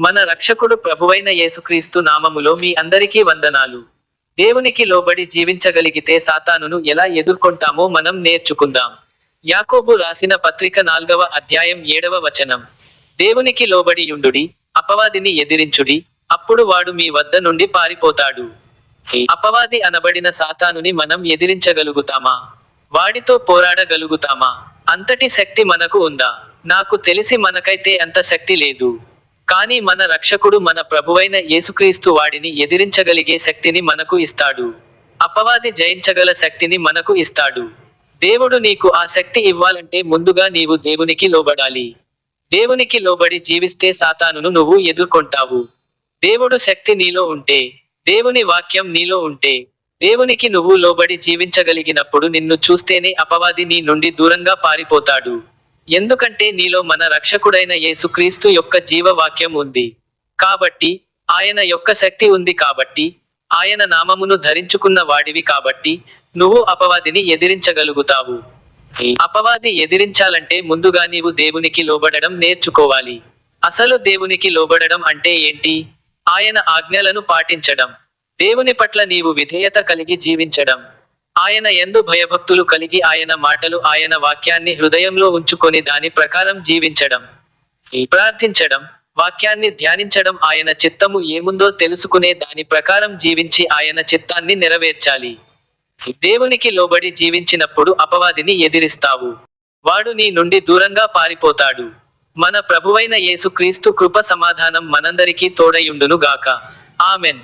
మన రక్షకుడు ప్రభువైన యేసుక్రీస్తు నామములో మీ అందరికీ వందనాలు. దేవునికి లోబడి జీవించగలిగితే సాతానును ఎలా ఎదుర్కొంటామో మనం నేర్చుకుందాం. యాకోబు రాసిన పత్రిక నాల్గవ అధ్యాయం ఏడవ వచనం. దేవునికి లోబడి యుండుడి అపవాదిని ఎదిరించుడి అప్పుడు వాడు మీ వద్ద నుండి పారిపోతాడు. అపవాది అనబడిన సాతానుని మనం ఎదిరించగలుగుతామా? వాడితో పోరాడగలుగుతామా? అంతటి శక్తి మనకు ఉందా? నాకు తెలిసి మనకైతే అంత శక్తి లేదు. కానీ మన రక్షకుడు మన ప్రభువైన యేసుక్రీస్తు వాడిని ఎదిరించగలిగే శక్తిని మనకు ఇస్తాడు. అపవాది జయించగల శక్తిని మనకు ఇస్తాడు. దేవుడు నీకు ఆ శక్తి ఇవ్వాలంటే ముందుగా నీవు దేవునికి లోబడాలి. దేవునికి లోబడి జీవిస్తే సాతానును నువ్వు ఎదుర్కొంటావు. దేవుడు శక్తి నీలో ఉంటే దేవుని వాక్యం నీలో ఉంటే దేవునికి నువ్వు లోబడి జీవించగలిగినప్పుడు నిన్ను చూస్తేనే అపవాది నీ నుండి దూరంగా పారిపోతాడు. ఎందుకంటే నీలో మన రక్షకుడైన యేసుక్రీస్తు యొక్క జీవవాక్యం ఉంది. కాబట్టి ఆయన యొక్క శక్తి ఉంది కాబట్టి ఆయన నామమును ధరించుకున్న వాడివి కాబట్టి నువ్వు అపవాదిని ఎదిరించగలుగుతావు. అపవాది ఎదిరించాలంటే ముందుగా నీవు దేవునికి లోబడడం నేర్చుకోవాలి. అసలు దేవునికి లోబడడం అంటే ఏంటి? ఆయన ఆజ్ఞలను పాటించడం. దేవుని పట్ల నీవు విధేయత కలిగి జీవించడం. ఆయన ఎందు భయభక్తులు కలిగి ఆయన మాటలు ఆయన వాక్యాన్ని హృదయంలో ఉంచుకొని దాని ప్రకారం జీవించడం. ప్రార్థించడం వాక్యాన్ని ధ్యానించడం ఆయన చిత్తము ఏముందో తెలుసుకునే దాని ప్రకారం జీవించి ఆయన చిత్తాన్ని నెరవేర్చాలి. దేవునికి లోబడి జీవించినప్పుడు అపవాదిని ఎదిరిస్తావు. వాడు నీ నుండి దూరంగా పారిపోతాడు. మన ప్రభువైన యేసుక్రీస్తు కృప సమాధానం మనందరికీ తోడయుండును గాక ఆమెన్.